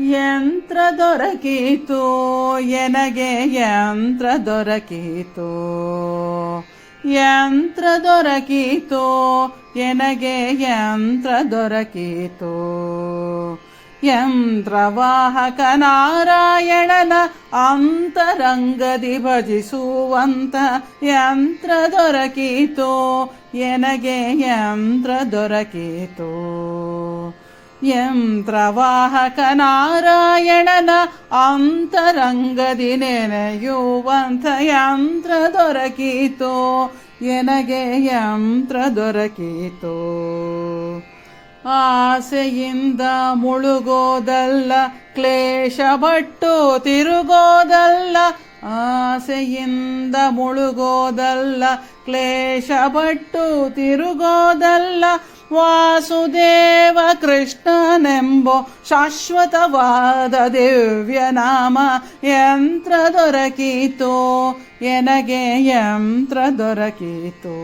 ಯಂತ್ರ ದೊರಕೀತು, ಎನಗೆ ಯಂತ್ರ ದೊರಕೀತು. ಯಂತ್ರ ದೊರಕೀತು, ಎನಗೆ ಯಂತ್ರ ದೊರಕೀತು. ಯಂತ್ರವಾಹಕ ನಾರಾಯಣನ ಅಂತರಂಗದಿ ಭಜಿಸುವಂತ ಯಂತ್ರ ದೊರಕೀತು, ಎನಗೆ ಯಂತ್ರ ದೊರಕೀತು. ಯಂತ್ರವಾಹಕ ನಾರಾಯಣನ ಅಂತರಂಗದಿ ನೆನೆಯುವಂಥ ಯಂತ್ರ ದೊರಕೀತು ಎನಗೆ ಯಂತ್ರ ದೊರಕೀತು ಆಸೆಯಿಂದ ಮುಳುಗೋದಲ್ಲ ಕ್ಲೇಶ ಬಟ್ಟು ತಿರುಗೋದಲ್ಲ. ಆಸೆಯಿಂದ ಮುಳುಗೋದಲ್ಲ ಕ್ಲೇಶ ಬಟ್ಟು ತಿರುಗೋದಲ್ಲ. ವಾಸುದೇವ ಕೃಷ್ಣನೆಂಬೋ ಶಾಶ್ವತವಾದ ದಿವ್ಯ ನಾಮ ಯಂತ್ರ ದೊರಕೀತು. ಎನಗೆ ಯಂತ್ರ ದೊರಕೀತು.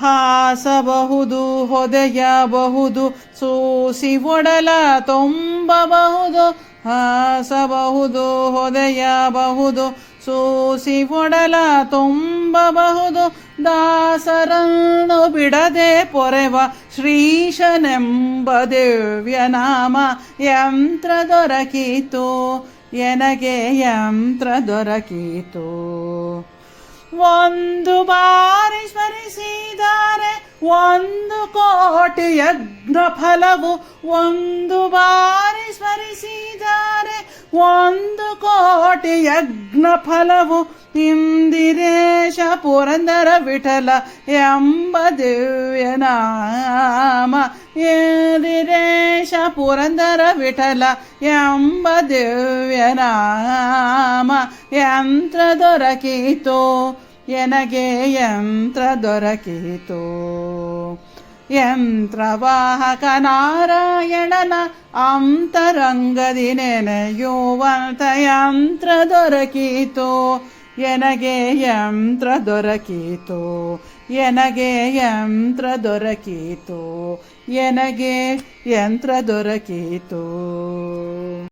ಹಾಸಬಹುದು, ಹೊದೆಯಬಹುದು, ಸೂಸಿ ಒಡಲ ತುಂಬಬಹುದು. ಹಾಸಬಹುದು, ಹೊದೆಯಬಹುದು ಸೂಸಿ ಒಡಲ ತುಂಬಬಹುದು. ದಾಸರನ್ನು ಬಿಡದೆ ಪೊರೆವ ಶ್ರೀಶನೆಂಬ ದಿವ್ಯ ನಾಮ ಯಂತ್ರ ದೊರಕಿತು. ಎನಗೆ ಯಂತ್ರ ದೊರಕಿತು. ಒಂದು ಬಾರಿ ಸ್ಮರಿಸಿದರೆ ಒಂದು ಕೋಟಿ ಯಜ್ಞ ಫಲವು. ಒಂದು ಬಾರಿ ಸ್ಮರಿಸಿದರೆ ಒಂದು ಕೋಟಿ ಯಜ್ಞ ಫಲವು ಇಂದಿರೇಶ ಪುರಂದರ ವಿಠಲ ಎಂಬ ದಿವ್ಯ ನಾಮ ಇಂದಿರೇಶ ಪುರಂದರ ವಿಠಲ ಎಂಬ ದಿವ್ಯ ನಾಮ ಯಂತ್ರ ದೊರಕೀತು ಎನಗೆ ಯಂತ್ರ ದೊರಕೀತು ಯಂತ್ರವಾಹಕ ನಾರಾಯಣನ ಅಂತರಂಗದಿ ನೆನೆಯುವಂತ ಯಂತ್ರ ದೊರಕೀತು ಎನಗೆ ಯಂತ್ರ ದೊರಕೀತು ಎನಗೆ ಯಂತ್ರ ದೊರಕೀತು ಎನಗೆ ಯಂತ್ರ ದೊರಕೀತು